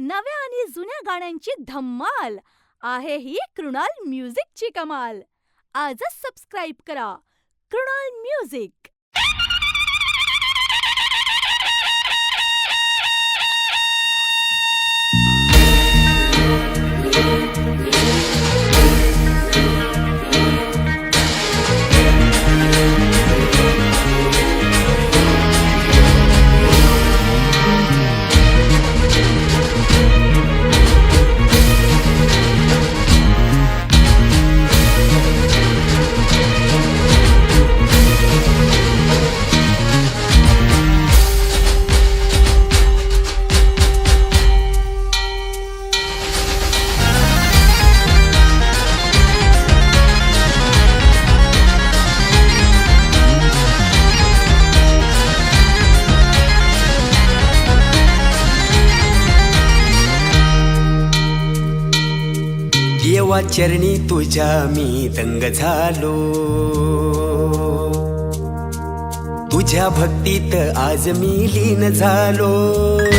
नव्या आणि जुन्या गाण्यांची धम्माल. आहे ही कृणाल म्युझिकची कमाल. आजच सबस्क्राईब करा. कृणाल म्युझिक. देवा चरणी तुझ्या मी दंग झालो. तुझ्या भक्तीत आज मी लीन झालो.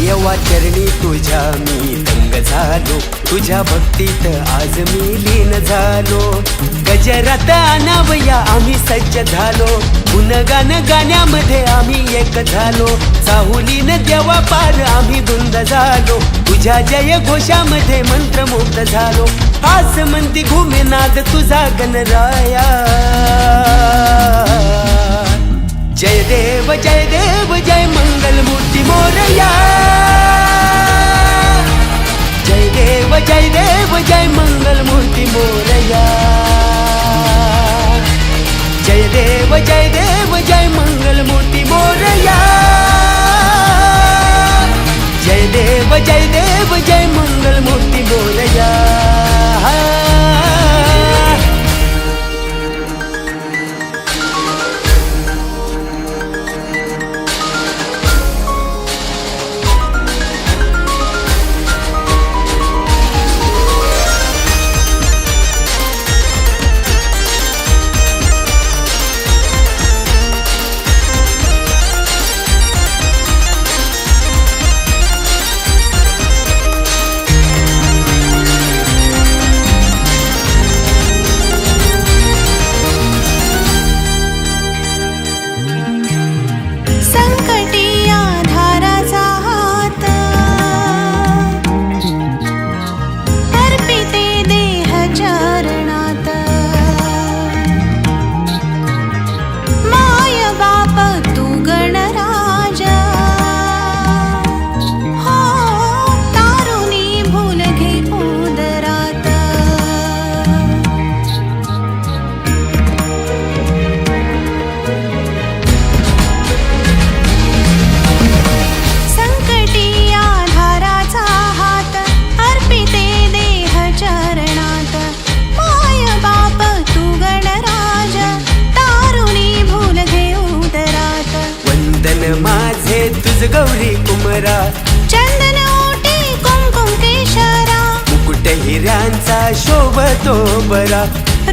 येवा चरणी तुझ्या मी दंग झालो. तुझ्या भक्तीत आज मी लीन झालो. गजरात अनावया आम्ही सज्ज झालो. गुणगान गाण्यामध्ये आम्ही एक झालो. साहुलीन देवा पार आम्ही धुंद झालो. तुझ्या जय घोषामध्ये मंत्रमुग्ध झालो. आज म्हणती घुमे नाद तुझा गणराया. जय देव जय देव जय मंगल मूर्ती मोरया. देव जय देव जय मंगल मूर्ती मोरया. जय देव जय देव जय मंगल मूर्ती मोरया. जय देव जय देव जय मंगल मूर्ती मोरया. शोभतो बरा.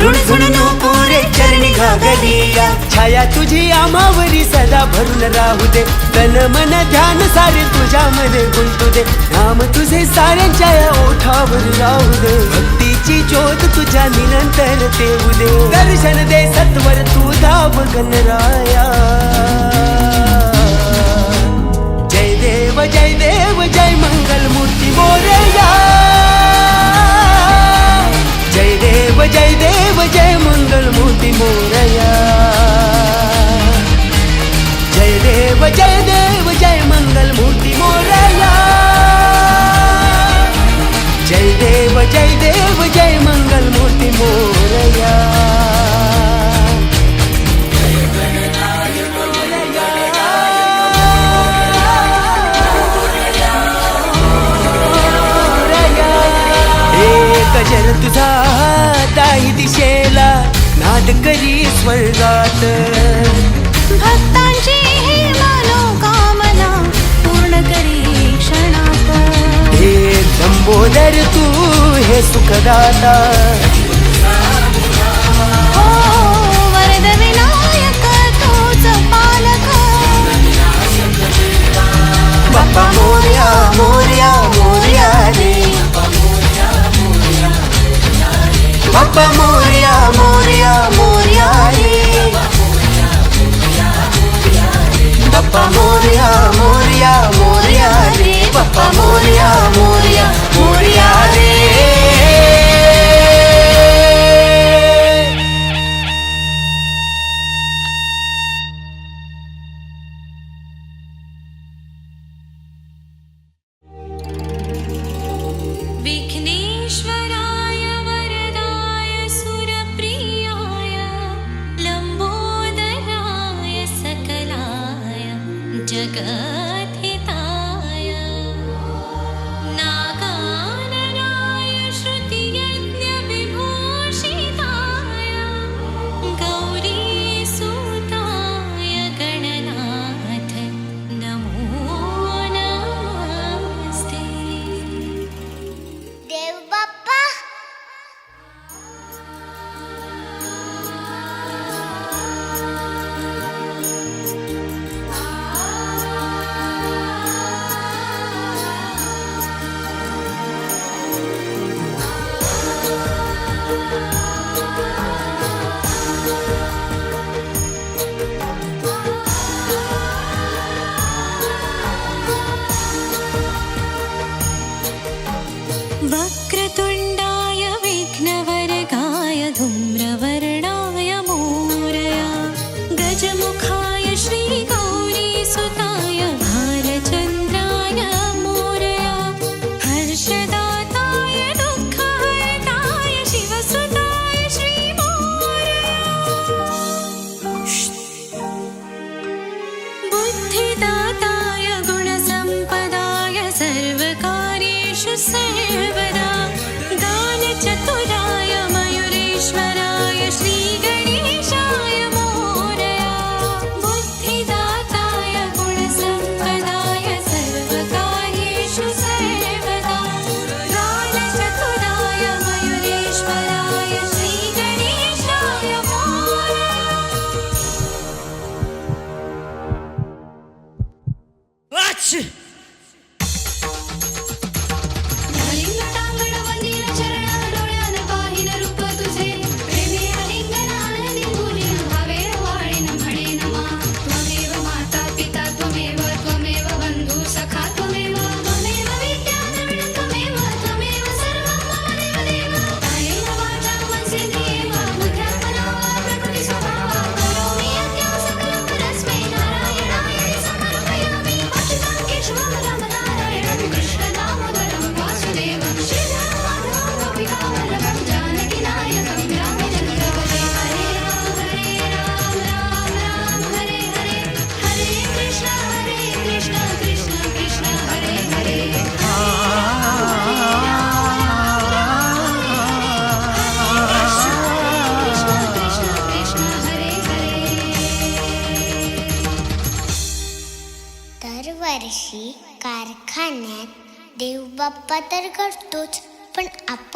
रुणझुण नुपुरे चरणी घागरिया. छाया तुझी आमावरी सदा भरून राहू दे. तन मन ध्यान सारे तुझ्या मध्ये गुंतू दे. नाम तुझे साऱ्यांच्या या ओठावर राहू दे. भक्तीची ज्योत तुझ्या निरंतर तेवू दे. दर्शन दे सत्वर तू धाव गणराया. जय देव जय देव जय मंगल मूर्ती मोरया. देव जय देव जय मंगल मूर्ती मोरया। जय देव जय देव जय मंगल मूर्ती मोरया। जय देव जय देव जय मंगल मूर्ती मोरया। नाद करी स्वर्गात. भक्तांची ही मनोकामना पूर्ण करी क्षणात. हे लंबोदर तू हे सुखदाता. हो वरद विनायक बाप्पा मोर्या मोर्या मोर्या रे बाप्पा मोर्या मोर्या मोर्या रे बाप्पा मोर्या मोर्या मोर्या रे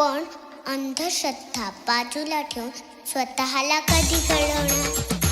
पण अंधश्रद्धा बाजूला ठेवून स्वतःला कधी घडवणार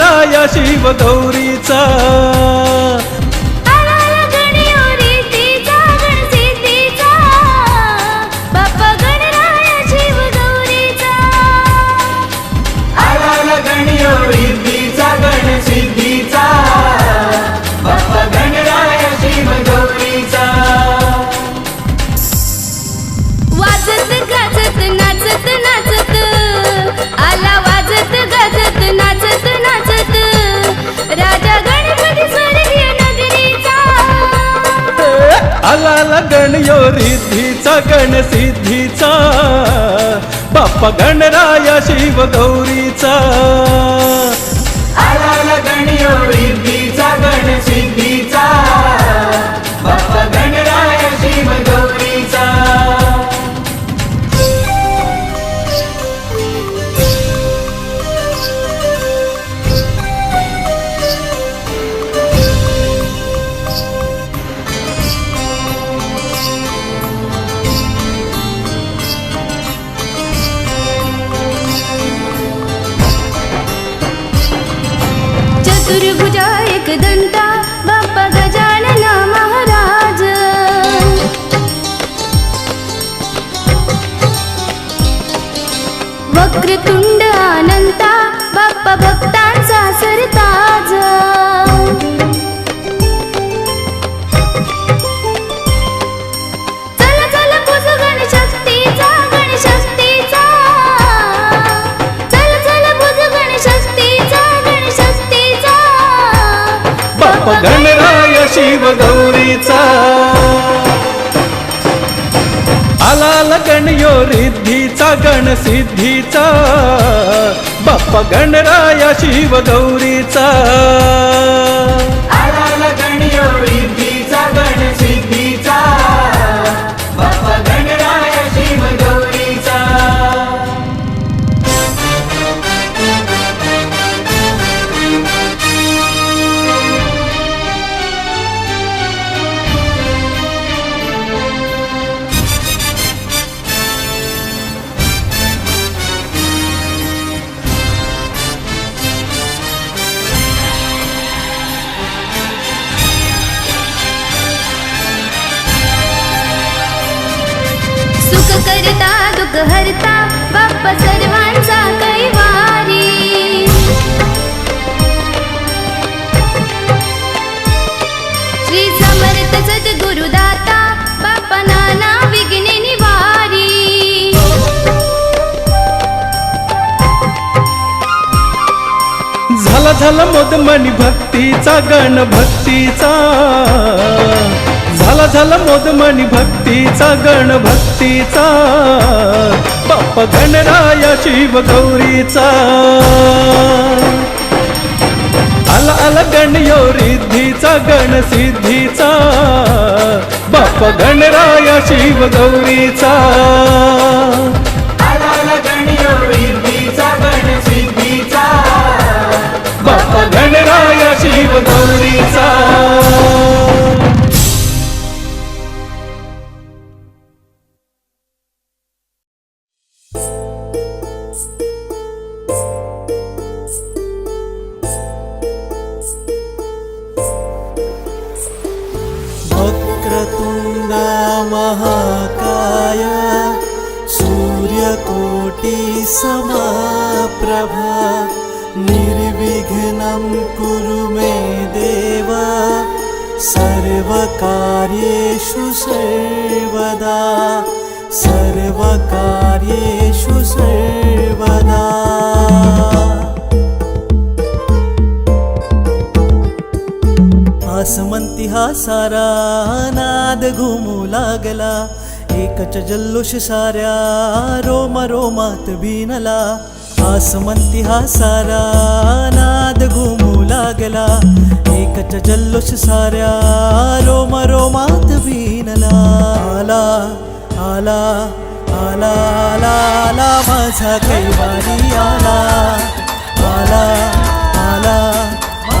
राया शिव गौरीचा आला गणयो रिद्धीचा गण सिद्धीचा. बाप्पा गणराया शिव गौरीचा. आला गणयो रिद्धीचा गण धनराय शिव गौरीचा आला गणयो रिद्धीचा गण सिद्धीचा बाप्पा गणराया शिव गौरीचा आला गणयो रिद्धीचा गण सिद्धीचा सर्वांचा कैवारी नाना विघ्ने निवारी। झाला झाला मोदमणी भक्तीचा गण भक्तीचा. झाला झाला मोदमणी भक्तीचा गण भक्तीचा. बाप्पा गणराया शिव गौरीचा. आला आला गणयो रिद्धीचा गण सिद्धीचा. बाप्पा गणराया शिव गौरीचा. आला गणयो रिद्धीचा गण सिद्धीचा. बाप्पा गणराया शिव गौरीचा. निर्विघ्नं कुरु मे देव सर्वकार्येषु सर्वदा सर्वकार्येषु सर्वदा। आसमंती हा सारा नाद घुमू लागला एकच जल्लोष साऱ्या रोम रोमात भिनला आसमंती हा सारा नाद घुमू लागला एकच जल्लोष साऱ्या रोम रोमात भिनला आला आला आला आला आला माझा कैवारी आला आला आला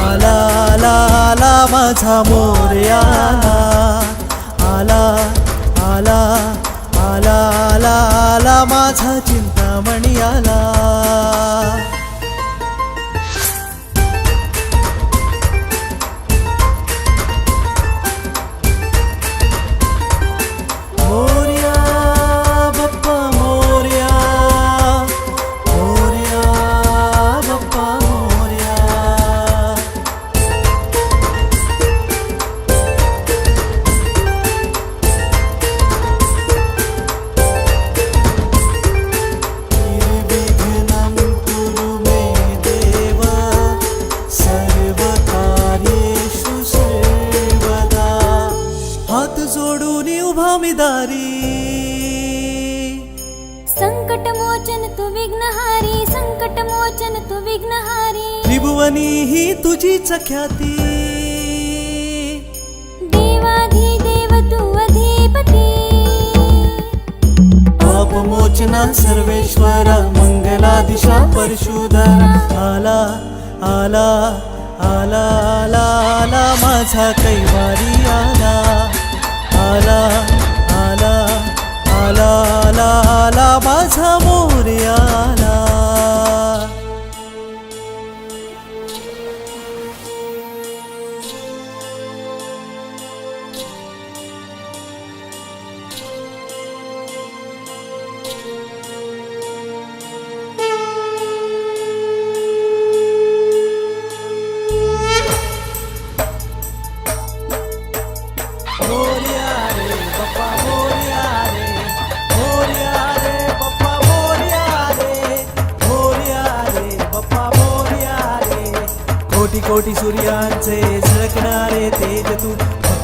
आला आला आला माझा मोरया आला आला आला आला आला माझा चिंतामणी आला तुझीच ख्याती. देवाधिदेव तु अधिपती. पापमोचना सर्वेश्वरा मंगला दिशा परशुधरा. आला आला आला आला आला माझा कैवारी आला. आला आला आला आला आला माझा मोर्या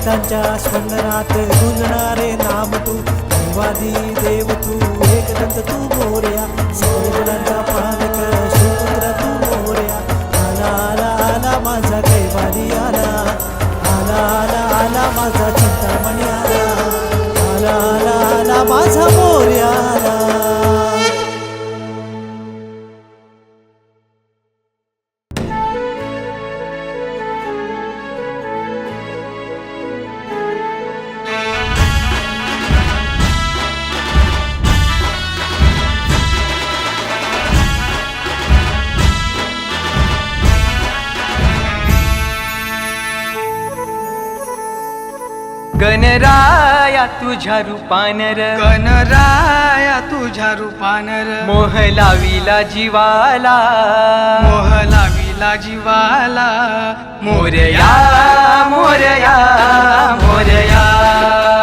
भक्तांच्या स्पंदनात गुंजणारे नाम तू देव तू एकदंत तू मोर्या सर्वजणांचा गणराया तुझ्या रूपानर. गणराया तुझ्या रूपानर. मोह लाविला जीवाला. मोह लाविला जीवाला. मोरया मोरया मोरया.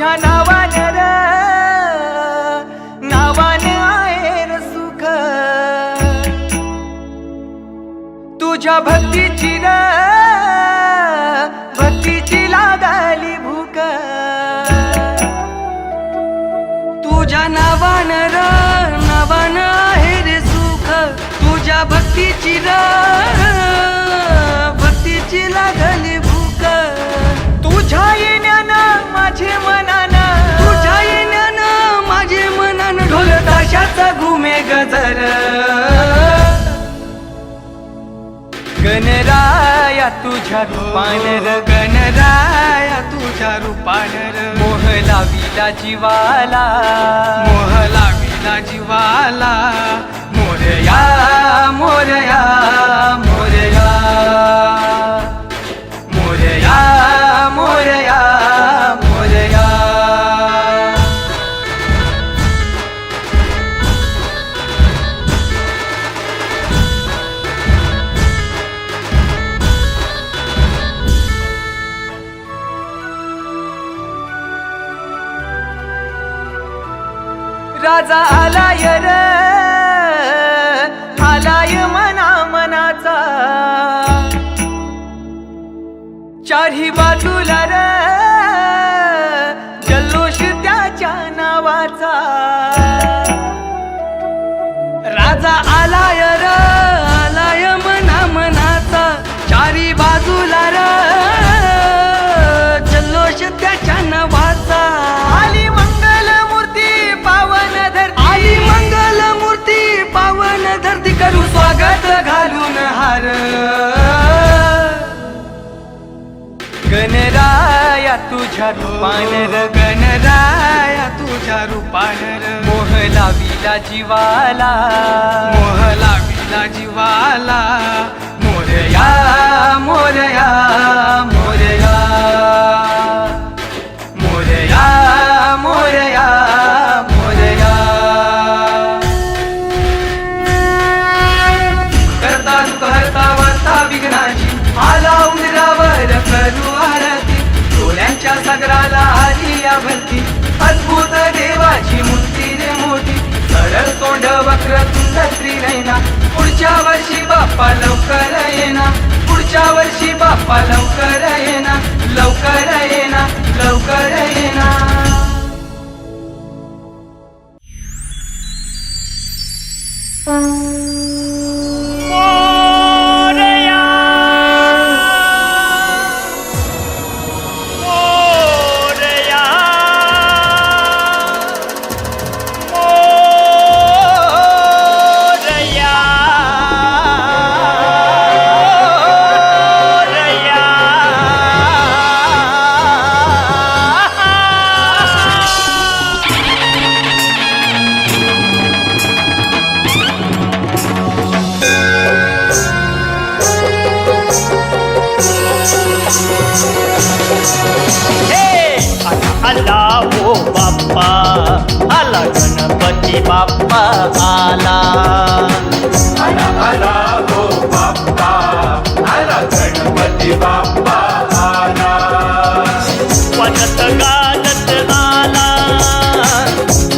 तुझ्या नावानं र. नावानं आहे र सुख. तुझ्या भक्तीची र. भक्तीची लागाली भूक. तुझ्या नावानं र नावानं आहे रे सुख. तुझ्या भक्तीची र. गणराया तुझ्या रूपानर गणराया तुझ्या रूपानर मोह लाविला जीवाला. मोह लाविला जीवाला. मोरया मोरया मोरया मोरया. मनाचा आलाय र. आलाय मना मनाचा चारही बाजूला र. जल्लोष त्याच्या नावाचा. राजा आलाय आलाय तुझ्या रूपानर गणराया तुझ्या रूपान मोह लाविला जीवाला मोह लाविला जीवाला मोरया मोरया मोरया. आला ओ बाप्पा आला गणपती बाप्पा आला. आला आला ओ बाप्पा आला गणपती बाप्पा आला. वाजत गाजत आला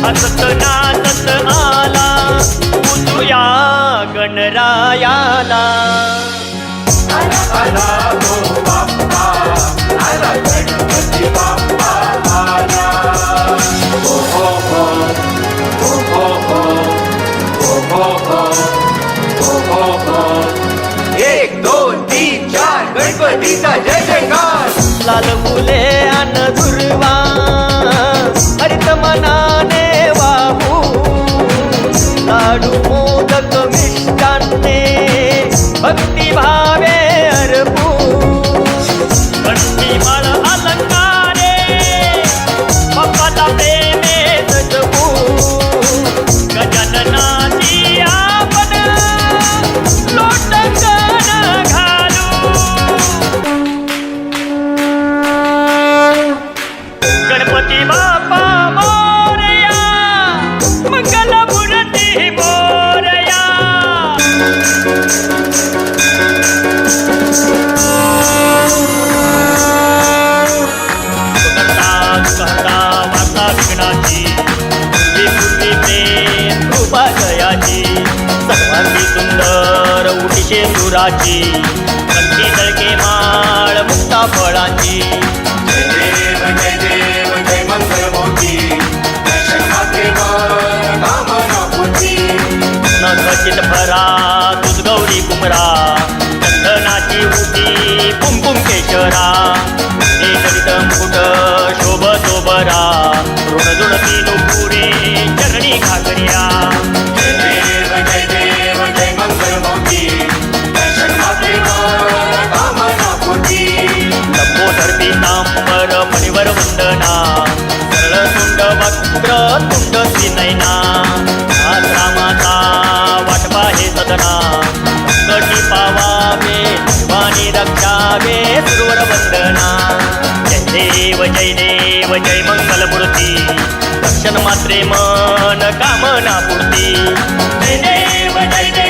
हसत गाजत आला गणरायाला. లలవులే అనదురువా హరితమనానే బాబు. నాడు మోదక మిష్టాన్నే భక్తి భావే అర్ప नैना आश्रामाचा वाटपा हे सदना कटी पावावे शिवानी रक्षावे सुरवर वंदना। जय देव जय देव जय मंगलमूर्ती दक्षण मात्रे मन कामना पूर्ती। जय देव जय देव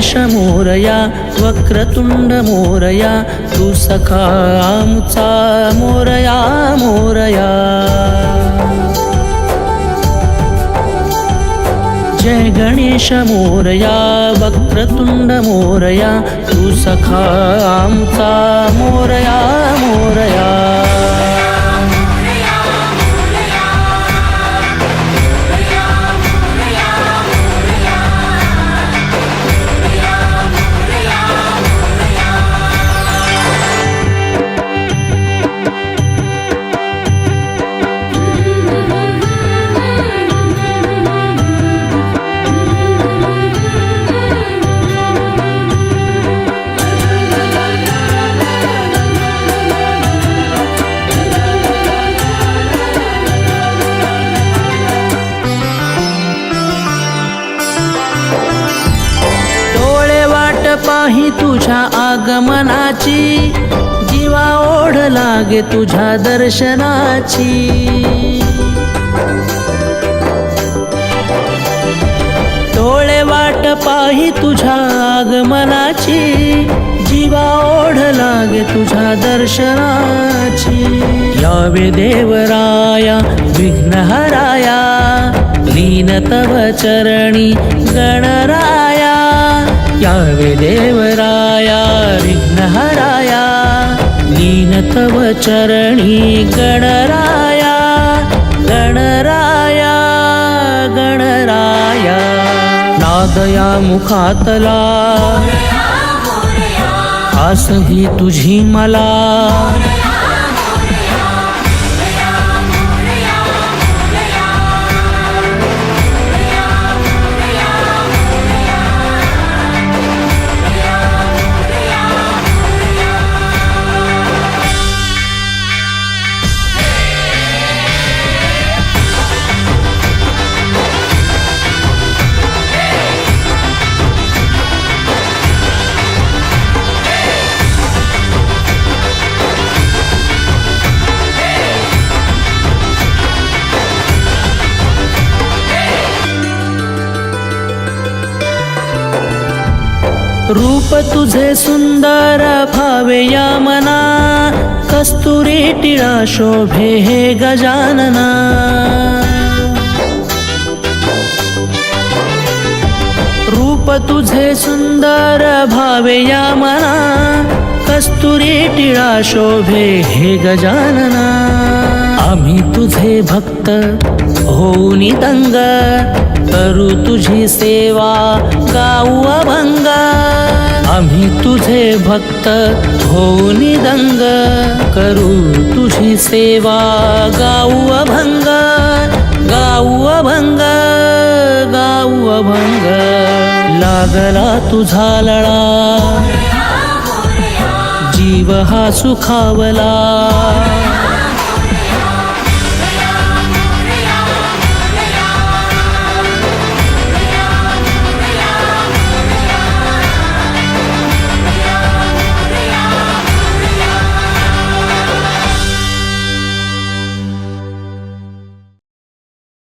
गणेश मोरया वक्रतुण्ड मोरया। तु सखा आमचा मोरया मोरया जय गणेश मोरया वक्रतुण्ड मोरया तु सखा आमचा मोरया मोरया। पाही तुझ्या आगमनाची जीवा ओढ लागे तुझ्या दर्शनाची. डोळे वाट पाही तुझ्या आगमनाची जीवा ओढ लागे तुझ्या दर्शनाची. यावे देवराया विघ्नहराया लीन तव चरणी गणराया. यावे देवराया विघ्नहराया लीन तव चरणी गणराया गणराया गणराया. नादया मुखातला आस ही तुझी मला. तुझे सुंदर भावे या मना कस्तुरी टिळा शोभे हे गजानना. रूप तुझे सुंदर भावे या मना कस्तुरी टिळा शोभे हे गजानना. आम्ही तुझे भक्त होऊन दंग करू तुझी सेवा गाऊ अभंग. आम्ही तुझे भक्त होऊन दंग करू तुझी सेवा. गाऊ अभंग गाऊ अभंग गाऊ अभंग. लागला तुझा लळा. जीव हा सुखावला.